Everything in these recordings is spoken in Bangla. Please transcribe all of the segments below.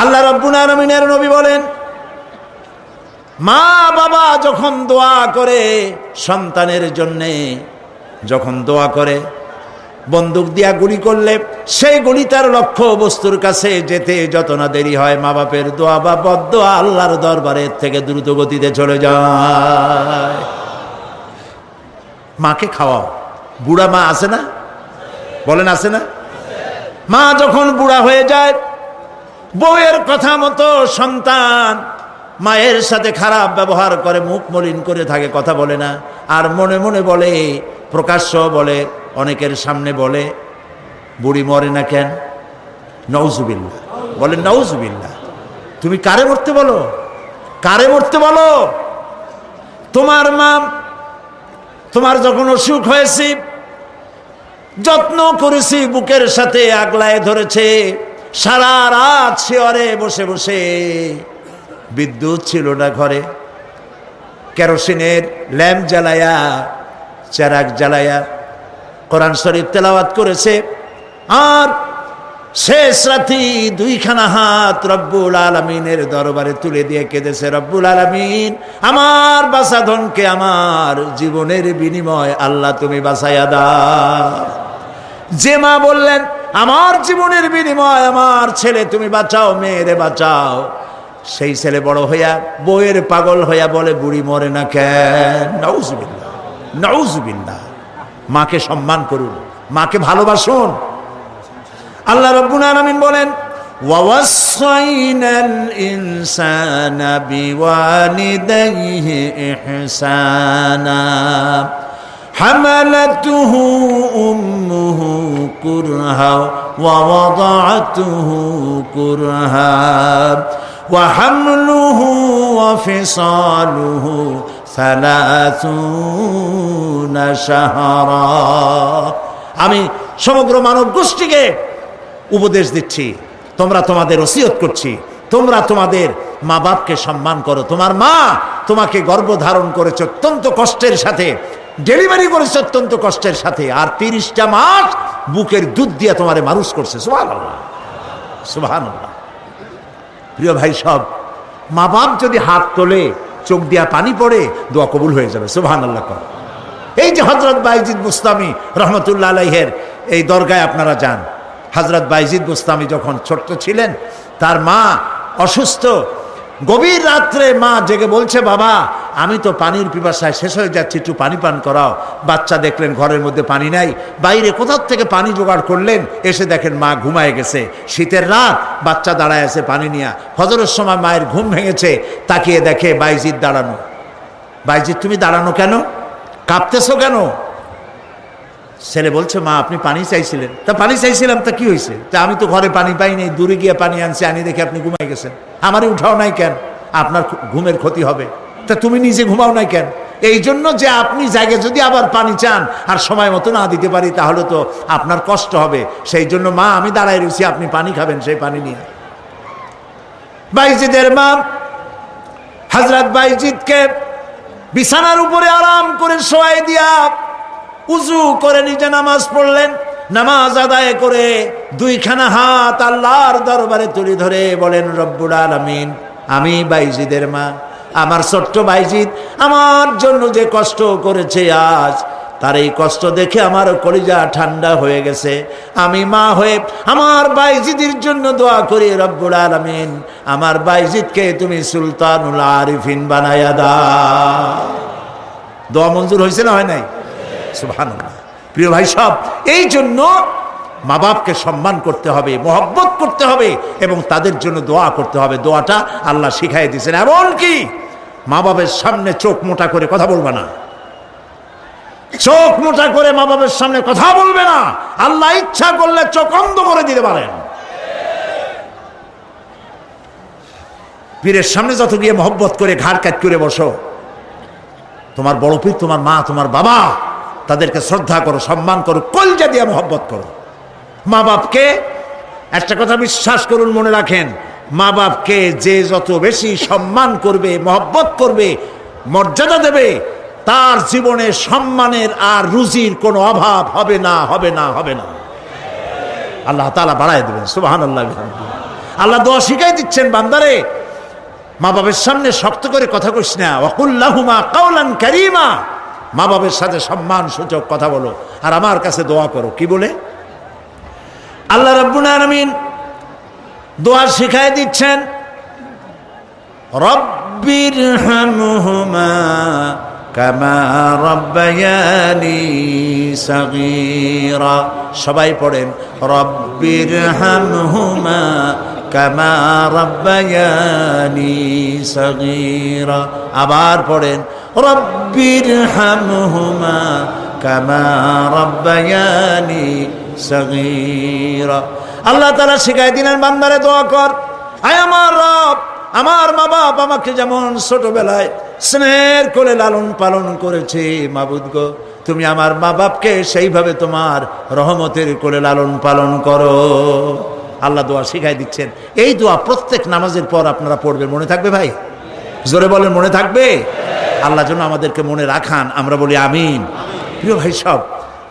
আল্লাহ আলমিনের নবী বলেন, মা বাবা যখন দোয়া করে সন্তানের জন্যে, যখন দোয়া করে, বন্দুক দিয়া গুলি করলে সেই গুলি তার লক্ষ্য বস্তুর কাছে যেতে যত না দেরি হয়, মা বাপের দোয়া বা বদোয়া আল্লাহর দরবারের থেকে দ্রুত গতিতে চলে যায়। মাকে খাওয়াও। বুড়া মা আছে না? বলেন, আছে না? মা যখন বুড়া হয়ে যায় বউয়ের কথা মতো সন্তান, মায়ের সাথে খারাপ ব্যবহার করে মুখ মলিন করে থাকে, কথা বলে না। আর মনে মনে বলে, প্রকাশ্য বলে, অনেকের সামনে বলে, বুড়ি মরে না কেন? নৌজুবিল্লা বলে নৌজুবিল্লা তুমি কারে মরতে বলো? কারে মরতে বলো? তোমার মা, তোমার যখন অসুখ হয়েছে, যত্ন করেছি, বুকের সাথে আগলায় ধরেছে। সারা রাত শিয়রে বসে বসে বিদ্যুৎ ছিল না ঘরে। কেরোসিনের ল্যাম্প জ্বালায়া চেরাক জ্বালায়া কোরআন শরীফ তেলাওয়াত করেছে। আর শেষ রাতি দুইখানা হাত রব্বুল আলমিনের দরবারে তুলে দিয়ে কেঁদেছে রব্বুল আলমিন। আমার বাসাধনকে আমার জীবনের বিনিময় আল্লাহ তুমি বাসাইয়া দাও। যে মা বললেন আমার জীবনের বিনিময় আমার ছেলে তুমি বাঁচাও মেয়েরে বাঁচাও সেই ছেলে বড় হইয়া বইয়ের পাগল হইয়া বলে বুড়ি মরে না কেন নউজবিল্লা নউজবিল্লা মাকে সম্মান করুন মাকে ভালোবাসুন আল্লাহ রব্বুল আলামিন বলেন ووصينا الإنسان بوالديه إحسانا حملته أمه كرها ووضعته كرها وحمله وفصاله ثلاثون شهرا আমি সমগ্র মানব গোষ্ঠীকে উপদেশ দিচ্ছি তোমরা তোমাদের ওসিয়ত করছি তোমরা তোমাদের মা বাপকে সম্মান করো তোমার মা তোমাকে গর্ভধারণ করেছে অত্যন্ত কষ্টের সাথে ডেলিভারি করেছে অত্যন্ত কষ্টের সাথে। আর তিরিশটা মাস বুকের দুধ দিয়ে তোমারে মানুষ করছে। সুহান প্রিয় ভাই সব মা বাপ যদি হাত তোলে, চোখ দিয়া পানি পড়ে, দোয়া কবুল হয়ে যাবে। সুহান আল্লাহ কর। এই যে হজরত বাইজিদ মুস্তামি রহমতুল্লাহ আলাইহের, এই দরগায় আপনারা যান। হজরত বাইজিদ মুস্তামি যখন ছোট্ট ছিলেন, তার মা অসুস্থ। গভীর রাত্রে মা জেগে বলছে, বাবা আমি তো পানির পিপাসায় শেষ হয়ে যাচ্ছি, একটু পানি পান করাও। বাচ্চা দেখলেন ঘরের মধ্যে পানি নাই। বাইরে কোথাও থেকে পানি জোগাড় করলেন? এসে দেখেন মা ঘুমায় গেছে। শীতের রাত, বাচ্চা দাঁড়ায় আছে পানি নিয়ে। ফজরের সময় মায়ের ঘুম ভেঙেছে, তাকিয়ে দেখে বাইজিদ দাঁড়ানো। বাইজিদ, তুমি দাঁড়ানো কেন? কাঁপতেছো কেন? ছেলে বলছে, মা, আপনি পানি চাইছিলেন। তা পানি চাইছিলাম, তা কি হয়েছে? তা আমি তো ঘরে পানি পাইনি দূরে গিয়ে পানি আনছি, আনি দেখে আপনি ঘুমাই গেছেন। আমারই উঠাও নাই কেন? আপনার ঘুমের ক্ষতি হবে। তা তুমি নিজে ঘুমাও নাই কেন? এই জন্য যে আপনি জায়গায় যদি আবার পানি চান, আর সময় মতো না দিতে পারি, তাহলে তো আপনার কষ্ট হবে। সেই জন্য মা, আমি দাঁড়াই রয়েছি, আপনি পানি খাবেন, সেই পানি নিয়ে। বাইজিদের মা হজরত বাইজিদকে বিছানার উপরে আরাম করে শোয়াই দিয়া উজু করে নিজে নামাজ পড়লেন। নামাজ আদায় করে দুইখানা হাত আল্লাহর দরবারে তুলে ধরে বলেন, রব্বুল আলমিন, আমি বাইজিদের মা। আমার ছোট্ট ভাইজিৎ আমার জন্য যে কষ্ট করেছে আজ, তার এই কষ্ট দেখে আমার কলিজা ঠান্ডা হয়ে গেছে। আমি মা হয়ে আমার বাইজিদের জন্য দোয়া করি, রব্বুল আলমিন, আমার বাইজিদকে তুমি সুলতানুল আরিফিন বানায়া দা দোয়া মঞ্জুর হয়েছে না হয় নাই? সুবহানাল্লাহ। প্রিয় ভাই সব, এই জন্য মা বাপকে সম্মান করতে হবে, মহব্বত করতে হবে এবং তাদের জন্য দোয়া করতে হবে। দোয়াটা আল্লাহ শিখাই দিয়েছেন। এমনকি মা বাবের সামনে চোখ মোটা করে কথা বলবে না। চোখ মোটা করে মা বাবের সামনে কথা বলবে না। আল্লাহ ইচ্ছা করলে চোখ অন্ধ করে দিতে পারেন। পীরের সামনে যত গিয়ে মহব্বত করে, ঘাড় কাট করে বসো। তোমার বড় পীর, তোমার মা, তোমার বাবা, তাদেরকে শ্রদ্ধা করো, সম্মান করো, কলজা দিয়ে মহব্বত করো। মা বাপকে একটা কথা বিশ্বাস করুন, মনে রাখেন মা বাপকে যে যত বেশি সম্মান করবে, মহব্বত করবে, মর্যাদা দেবে, তার জীবনে সম্মানের আর রুজির কোনো অভাব হবে না হবে না হবে না। আল্লাহ তালা বাড়াই দেবেন সুবাহান আল্লাহ আল্লাহ দোয়া শিখাই দিচ্ছেন, বান্দারে মা বাবার সামনে শক্ত করে কথা কইস না। ওয়াকুল্লাহুমা কাউলান কারিমা। মা বাবার সাথে সম্মান সূচক কথা বলো। আর আমার কাছে দোয়া করো। কি বলে? আল্লাহ রাব্বুল আলামিন দোয়া শিখাই দিচ্ছেন রব্বির হামহুমা কামা রব্বায়ানি সগীরা। সবাই পড়েন রব্বির হামহুমা কামা রব্বায়ানি সগীরা। আবার পড়েন রব্বির হামহুমা কামা রব্বায়ানি সগীরা। আল্লাহ তাআলা শিখাই দিলেন, বান্দারে দোয়া কর। আয় আমার রব, আমার মা বাপ আমাকে যেমন ছোটবেলায় স্নেহের করে লালন পালন করেছে, মাবুদ গো, তুমি আমার মা বাপকে সেইভাবে তোমার রহমতের করে লালন পালন করো। আল্লাহ দোয়া শিখাই দিচ্ছেন। এই দোয়া প্রত্যেক নামাজের পর আপনারা পড়বেন, মনে থাকবে ভাই? জোরে বলেন, মনে থাকবে? আল্লাহ যেন আমাদেরকে মনে রাখান, আমরা বলি আমিন। প্রিয় ভাই সব,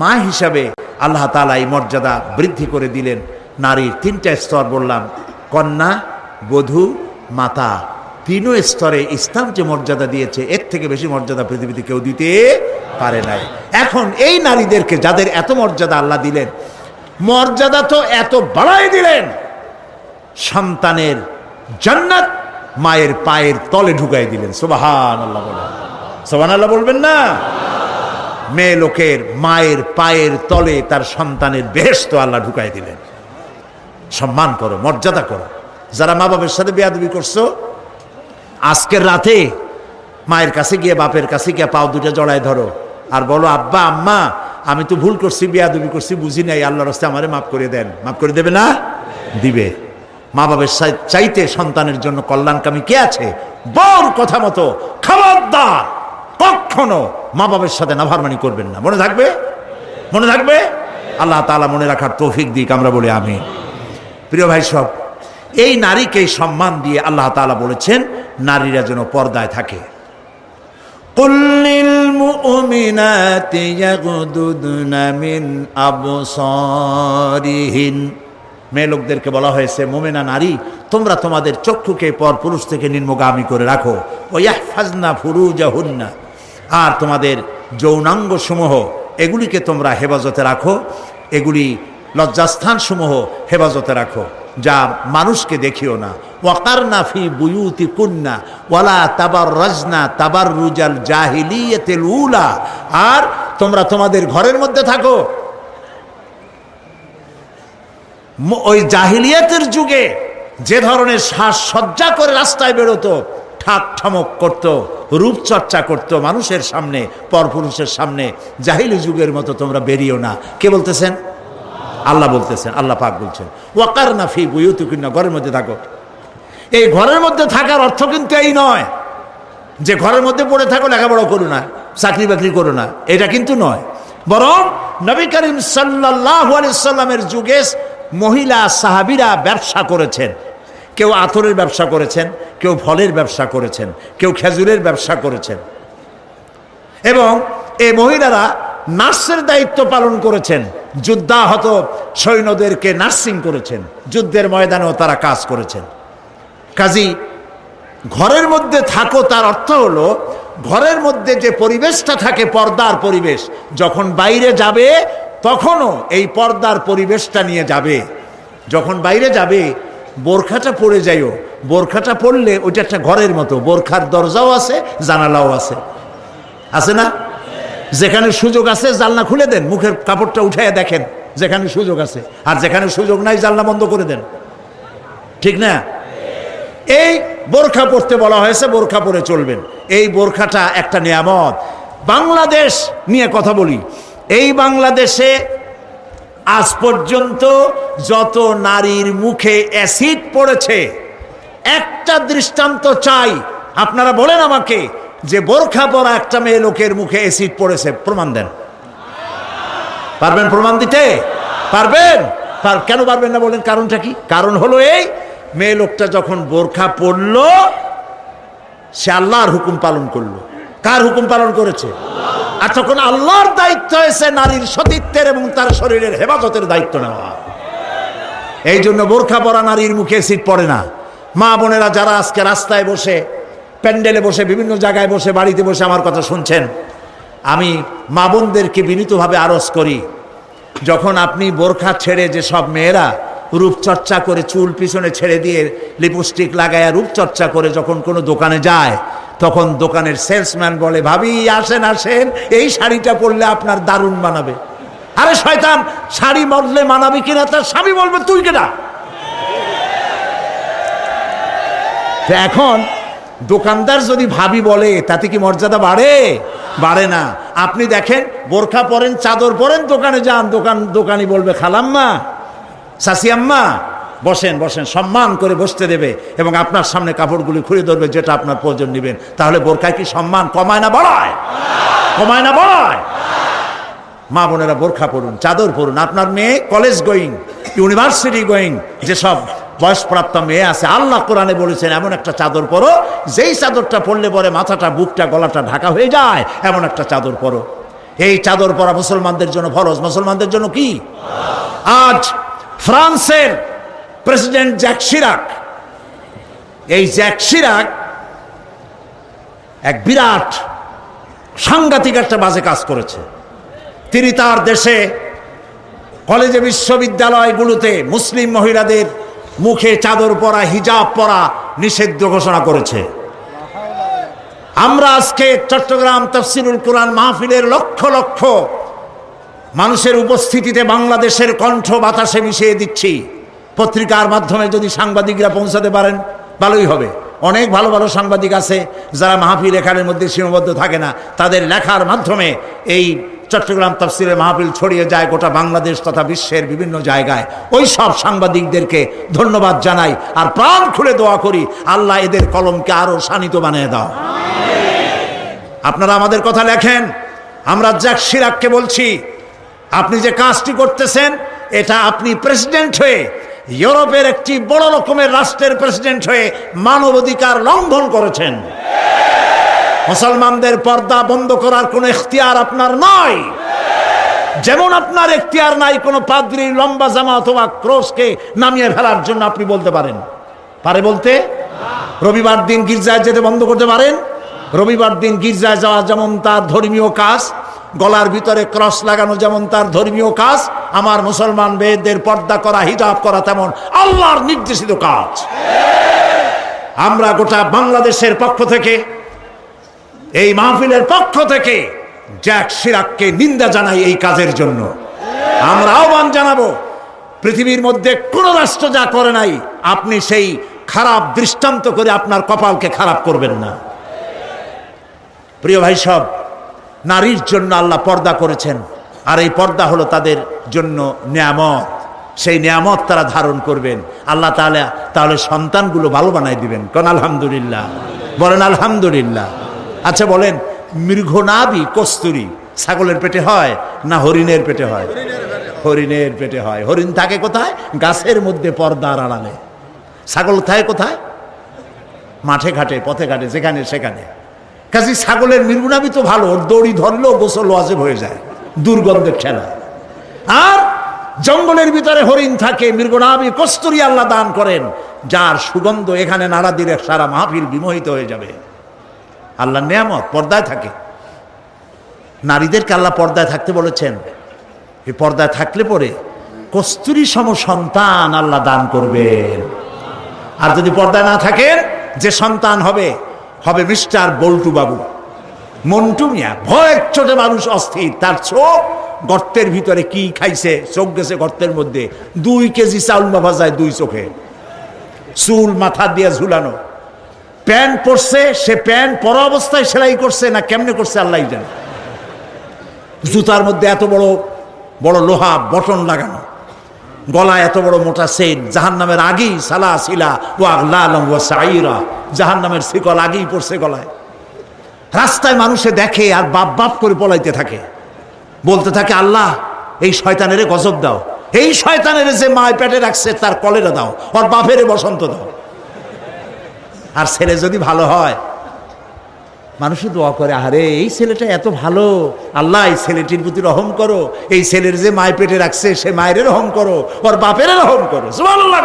মা হিসাবে আল্লাহ তালা এই মর্যাদা বৃদ্ধি করে দিলেন। নারীর তিনটা স্তর বললাম, কন্যা, বধূ, মাতা। তিনও স্তরে ইসলাম যে মর্যাদা দিয়েছে, এর থেকে বেশি মর্যাদা পৃথিবীতে কেউ দিতে পারে নাই। এখন এই নারীদেরকে যাদের এত মর্যাদা আল্লাহ দিলেন, মর্যাদা তো এত বাড়াই দিলেন, সন্তানের জান্নাত মায়ের পায়ের তলে ঢুকাই দিলেন। সুবাহান আল্লাহ বলেন। সোবান আল্লাহ বলবেন না? মেয়ে লোকের মায়ের পায়ের তলে তার সন্তানের বেহেস্ত আল্লাহ ঢুকাই দিলেন। সম্মান করো, মর্যাদা করো। যারা মা বাবার সাথে বেয়াদবি করছ আজকের রাতে মায়ের কাছে গিয়ে বাপের কাছে গিয়ে পাও দুটো জড়ায় ধরো। আর বলো, আব্বা, আম্মা, আমি তো ভুল করছি, বেয়াদবি করছি, বুঝি নাই। আল্লাহ রাস্তায় আমারে মাফ করে দেন। মাফ করে দেবে না? দিবে। মা বাবার চাইতে সন্তানের জন্য কল্যাণকামী কে আছে? বর কথা মতো। খাবারদার। কখনো মা বাবার সাথে নাভারমানি করবেন না। মনে থাকবে? মনে থাকবে? আল্লাহ তালা মনে রাখার তৌফিক দিক আমরা বলি আমি প্রিয় ভাই সব এই নারীকে সম্মান দিয়ে আল্লাহ তালা বলেছেন নারীরা যেন পর্দায় থাকে। মেয়ে লোকদেরকে বলা হয়েছে মোমেনা নারী তোমরা তোমাদের চক্ষুকে পর পুরুষ থেকে নিম্নগামী করে রাখো। ও ইয়াহফাজনা ফুরুজাহুন্না। আর তোমাদের যৌনাঙ্গ সমূহ এগুলিকে তোমরা হেফাজতে রাখো। এগুলি লজ্জাস্থান সমূহ হেফাজতে রাখো, যা মানুষকে দেখিও না। ওয়াকার নাফি বুয়ুতি কুন্না ওয়ালা তাবার রাজনা তাবার রুজাল জাহিলিয়েতেল উলা। আর তোমরা তোমাদের ঘরের মধ্যে থাকো। ওই জাহিলিয়াতের যুগে যে ধরনের সাজসজ্জা করে রাস্তায় বেরোতো ঠাক ঠামক করত, রূপচর্চা করত মানুষের সামনে, পরপুরুষের সামনে, জাহিলি যুগের মতো তোমরা বেরিয়েও না। কে বলতেছেন? আল্লাহ বলতেছেন, আল্লাহ পাক বলছেন ওয়াকার না ফি বুয়ুতুকিন্না ঘরের মধ্যে থাকো। এই ঘরের মধ্যে থাকার অর্থ কিন্তু এই নয় যে ঘরের মধ্যে পড়ে থাকো লেখাপড়া করো না, চাকরি বাকরি করো না, এটা কিন্তু নয়। বরং নবী করিম সাল্লাহ সাল্লামের যুগে মহিলা সাহাবিরা ব্যবসা করেছেন। কেউ আতরের ব্যবসা করেছেন, কেউ ফলের ব্যবসা করেছেন, কেউ খেজুরের ব্যবসা করেছেন। এবং এই মহিলারা নার্সের দায়িত্ব পালন করেছেন, যুদ্ধাহত সৈন্যদেরকে নার্সিং করেছেন, যুদ্ধের ময়দানেও তারা কাজ করেছেন। কাজী, ঘরের মধ্যে থাকো তার অর্থ হলো, ঘরের মধ্যে যে পরিবেশটা থাকে পর্দার পরিবেশ, যখন বাইরে যাবে তখনও এই পর্দার পরিবেশটা নিয়ে যাবে। যখন বাইরে যাবে বোরখাটা পরে যাইও। বোরখাটা পরলে ওইটা একটা ঘরের মতো। বোরখার দরজাও আছে, জানালাও আছে। আছে না? যেখানে সুযোগ আছে, জানলা খুলে দেন, মুখের কাপড়টা উঠাইয়া দেখেন যেখানে সুযোগ আছে। আর যেখানে সুযোগ নাই, জানলা বন্ধ করে দেন। ঠিক না? এই বোরখা পরতে বলা হয়েছে, বোরখা পরে চলবেন। এই বোরখাটা একটা নিয়ামত। বাংলাদেশ নিয়ে কথা বলি। এই বাংলাদেশে আজ পর্যন্ত যত নারীর মুখে অ্যাসিড পড়েছে, একটা দৃষ্টান্ত চাই। আপনারা বলেন আমাকে যে বোরখা পরা একটা মেয়ে লোকের মুখে অ্যাসিড পড়েছে, প্রমাণ দেন। পারবেন প্রমাণ দিতে? পারবেন? কেন পারবেন না বলেন, কারণটা কি? কারণ হলো এই, মেয়ে লোকটা যখন বোরখা পরল, সে আল্লাহর হুকুম পালন করল। কার হুকুম পালন করেছে? আর তখন আল্লাহর দায়িত্ব হয়েছে নারীর সতীত্বের এবং তার শরীরের হেফাজতের দায়িত্ব নেওয়া। এই জন্য বোরখা পরা নারীর মুখে সিট পড়ে না। মা বোনেরা যারা আজকে রাস্তায় বসে, প্যান্ডেলে বসে, বিভিন্ন জায়গায় বসে, বাড়িতে বসে আমার কথা শুনছেন, আমি মা বোনদেরকে বিনীতভাবে আরজ করি, যখন আপনি বোরখা ছেড়ে যে সব মেয়েরা রূপচর্চা করে চুল পিছনে ছেড়ে দিয়ে লিপস্টিক লাগায় রূপচর্চা করে যখন কোনো দোকানে যায় তখন দোকানের সেলসম্যান বলে, ভাবি, আসেন আসেন, এই শাড়িটা পরলে আপনার দারুণ মানাবে। আরে শয়তান, শাড়ি বদলে মানাবে কিনা, তার স্বামী বলবে, তুই কেনা এখন দোকানদার যদি ভাবি বলে, তাতে কি মর্যাদা বাড়ে? বাড়ে না। আপনি দেখেন, বোরখা পরেন, চাদর পরেন, দোকানে যান, দোকান, দোকানি বলবে, খালাম্মা সাসিয়াম্মা বসেন বসেন, সম্মান করে বসতে দেবে এবং আপনার সামনে কাপড়গুলি খুলে ধরবে, যেটা আপনার প্রয়োজন নেবেন। তাহলে বোরখায় কি সম্মান কমায় না বাড়ায়? কমায় না বাড়ায়? মা বোনেরা বোরখা পড়ুন চাদর পড়ুন আপনার মেয়ে কলেজ গোয়িং ইউনিভার্সিটি গোয়িং যেসব বয়সপ্রাপ্ত মেয়ে আছে, আল্লাহ কোরআনে বলেছেন, এমন একটা চাদর পরো, যেই চাদরটা পরলে পরে মাথাটা, বুকটা, গলাটা ঢাকা হয়ে যায়, এমন একটা চাদর পরো। এই চাদর পরা মুসলমানদের জন্য ফরজ, মুসলমানদের জন্য কি? আজ ফ্রান্সের প্রেসিডেন্ট জ্যাক শিরাক এই জ্যাক শিরাক এক বিরাট সাংঘাতিক একটা বাজে কাজ করেছে। তিনি তার দেশে কলেজে বিশ্ববিদ্যালয়গুলোতে মুসলিম মহিলাদের মুখে চাদর পরা, হিজাব পরা নিষিদ্ধ ঘোষণা করেছে। আমরা আজকে চট্টগ্রাম তফসিলুল কোরআন মাহফিলের লক্ষ লক্ষ মানুষের উপস্থিতিতে বাংলাদেশের কণ্ঠ বাতাসে মিশিয়ে দিচ্ছি। পত্রিকার মাধ্যমে যদি সাংবাদিকরা পৌঁছাতে পারেন, ভালোই হবে। অনেক ভালো ভালো সাংবাদিক আছে যারা মাহফিল এখানের মধ্যে সীমাবদ্ধ থাকে না। তাদের লেখার মাধ্যমে এই চট্টগ্রাম তফসিলের মাহফিল ছড়িয়ে যায় গোটা বাংলাদেশ তথা বিশ্বের বিভিন্ন জায়গায়। ওই সব সাংবাদিকদেরকে ধন্যবাদ জানাই আর প্রাণ খুলে দোয়া করি, আল্লাহ এদের কলমকে আরও শানিত বানিয়ে দাও। আপনারা আমাদের কথা লেখেন, আমরা জ্যাক সিরাককে বলছি, আপনি যে কাজটি করতেছেন, এটা আপনি প্রেসিডেন্ট হয়ে ইউরোপের একটি বড় রকমের রাষ্ট্রের প্রেসিডেন্ট হয়ে মানবাধিকার লঙ্ঘন করেছেন। মুসলমানদের পর্দা বন্ধ করার কোনো এখতিয়ার আপনার নয় যেমন আপনার এখতিয়ার নাই, কোনো পাদ্রি লম্বা জামা অথবা ক্রোশকে নামিয়ে ফেলার জন্য আপনি বলতে পারেন। পারে বলতে? রবিবার দিন গির্জায় যেতে বন্ধ করতে পারেন? রবিবার দিন গির্জায় যাওয়া যেমন তার ধর্মীয় কাজ গলার ভিতরে ক্রস লাগানো যেমন তার ধর্মীয় কাজ, আমার মুসলমান মেয়েদের পর্দা করা, হিজাব করা তেমন আল্লাহর নির্দেশিত কাজ। আমরা গোটা বাংলাদেশের পক্ষ থেকে, এই মাহফিলের পক্ষ থেকে জ্যাক সিরাককে নিন্দা জানাই এই কাজের জন্য। আমরা আহ্বান জানাব, পৃথিবীর মধ্যে কোন রাষ্ট্র যা করে নাই, আপনি সেই খারাপ দৃষ্টান্ত করে আপনার কপালকে খারাপ করবেন না। প্রিয় ভাই সব নারীর জন্য আল্লাহ পর্দা করেছেন। আর এই পর্দা হলো তাদের জন্য নিয়ামত। সেই নিয়ামত তারা ধারণ করবেন। আল্লাহ তাহলে তাহলে সন্তানগুলো ভালো বানাই দিবেন। কোন আলহামদুলিল্লাহ। বলেন আলহামদুলিল্লাহ। আচ্ছা বলেন মৃঘনাবি কস্তুরি ছাগলের পেটে হয় না হরিণের পেটে হয়? হরিণের পেটে হয়। হরিণ থাকে কোথায়? গাছের মধ্যে পর্দার আড়ালে। ছাগল থাকে কোথায়? মাঠে ঘাটে, পথে ঘাটে, যেখানে সেখানে। কাজী ছাগলের মৃগুনাবি তো ভালো, ওর দড়ি ধরলেও গোসল ওয়াজেব হয়ে যায়, দুর্গন্ধের খেলা আর জঙ্গলের ভিতরে হরিণ থাকে মৃগনাবি কস্তুরি আল্লাহ দান করেন, যার সুগন্ধ এখানে নাড়া দিলে সারা মাহফিল বিমোহিত হয়ে যাবে। আল্লাহ নিয়ামত পর্দায় থাকে। নারীদেরকে আল্লাহ পর্দায় থাকতে বলেছেন, এই পর্দায় থাকলে পরে কস্তুরি সম সন্তান আল্লাহ দান করবেন। আর যদি পর্দায় না থাকেন, যে সন্তান হবে হবে মিস্টার বল্টু বাবু। মন্টু মিয়া, ভয়ের চোটে মানুষ অস্থির। তার চোখ গর্তের ভিতরে কি খাইছে, চোখ গেছে গর্তের মধ্যে। দুই কেজি চাউল মাফা যায় দুই চোখে। চুল মাথা দিয়ে ঝুলানো। প্যান্ট পরছে, সে প্যান্ট পরা অবস্থায় সেলাই করছে না কেমনে করছে আল্লাহ জানে। জুতার মধ্যে এত বড় বড় লোহা, বটন লাগানো। গলায় এত বড় মোটা সেন জাহান নামের আগেই সালা সিলা ও আগলালম ও সাইরা জাহান নামের শিকল আগেই পড়ছে গলায়। রাস্তায় মানুষে দেখে আর বাপ বাপ করে পলাইতে থাকে। বলতে থাকে, আল্লাহ, এই শয়তানের গজব দাও। এই শয়তানের যে মায় পেটে রাখছে, তার কলেরা দাও। ওর বাপের বসন্ত দাও। আর ছেলে যদি ভালো হয় মানুষে দোয়া করে আরে এই ছেলেটা এত ভালো। আল্লাহ, এই ছেলেটির প্রতি রহম করো। এই ছেলের যে মায় পেটে রাখছে, সে মায়ের রহম করো। ওর বাপের রহম করো। সুবহানাল্লাহ